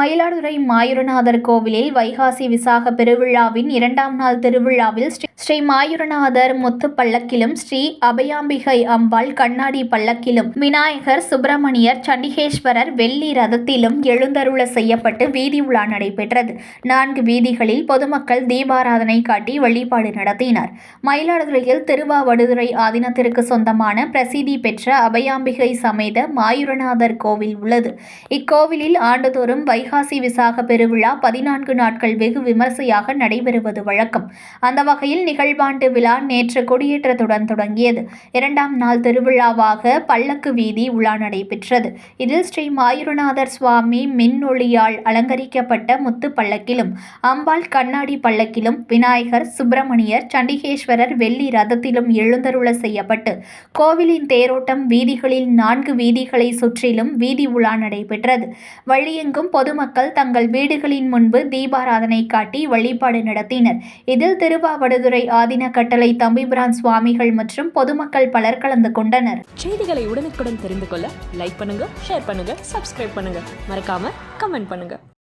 மயிலாடுதுறை மாயூரநாதர் கோவிலில் வைகாசி விசாக பெருவிழாவின் இரண்டாம் நாள் திருவிழாவில் ஸ்ரீ ஸ்ரீ மாயூரநாதர் முத்து பல்லக்கிலும் ஸ்ரீ அபயாம்பிகை அம்பாள் கண்ணாடி பல்லக்கிலும் விநாயகர் சுப்பிரமணியர் சண்டிகேஸ்வரர் வெள்ளி ரதத்திலும் எழுந்தருள செய்யப்பட்டு வீதி உலா நடைபெற்றது. நான்கு வீதிகளில் பொதுமக்கள் தீபாராதனை காட்டி வழிபாடு நடத்தினர். மயிலாடுதுறையில் திருவாவடுதுறை ஆதீனத்திற்கு சொந்தமான பிரசித்தி பெற்ற அபயாம்பிகை சமேத மாயூரநாதர் கோவில் உள்ளது. இக்கோவிலில் ஆண்டுதோறும் வைகாசி விசாக பெருவிழா பதினான்கு நாட்கள் வெகு விமர்சையாக நடைபெறுவது வழக்கம். அந்த வகையில் நிகழ்வாண்டு விழா நேற்று கொடியேற்றத்துடன் தொடங்கியது. இரண்டாம் நாள் திருவிழாவாக பல்லக்கு வீதி உலா நடைபெற்றது. இதில் ஸ்ரீ மாயூரநாதர் சுவாமி மின்னொளியால் அலங்கரிக்கப்பட்ட முத்து பல்லக்கிலும் அம்பாள் கண்ணாடி பல்லக்கிலும் விநாயகர் சுப்பிரமணியர் சண்டிகேஸ்வரர் வெள்ளி ரதத்திலும் எழுந்தருள செய்யப்பட்டு கோவிலின் தேரோட்டம் வீதிகளில் நான்கு வீதிகளை சுற்றிலும் வீதி உலா நடைபெற்றது. வழியெங்கும் பொதுமக்கள் தங்கள் வீடுகளின் முன்பு தீபாராதனை காட்டி வழிபாடு நடத்தினர். இதில் திருவாவடுதுறை ஆதின கட்டளை தம்பிபிரான் சுவாமிகள் மற்றும் பொதுமக்கள் பலர் கலந்து கொண்டனர். செய்திகளை உடனுக்குடன் தெரிந்து கொள்ள லைக் பண்ணுங்க ஷேர் பண்ணுங்க சப்ஸ்கிரைப் பண்ணுங்க. மறக்காம கமெண்ட் பண்ணுங்க.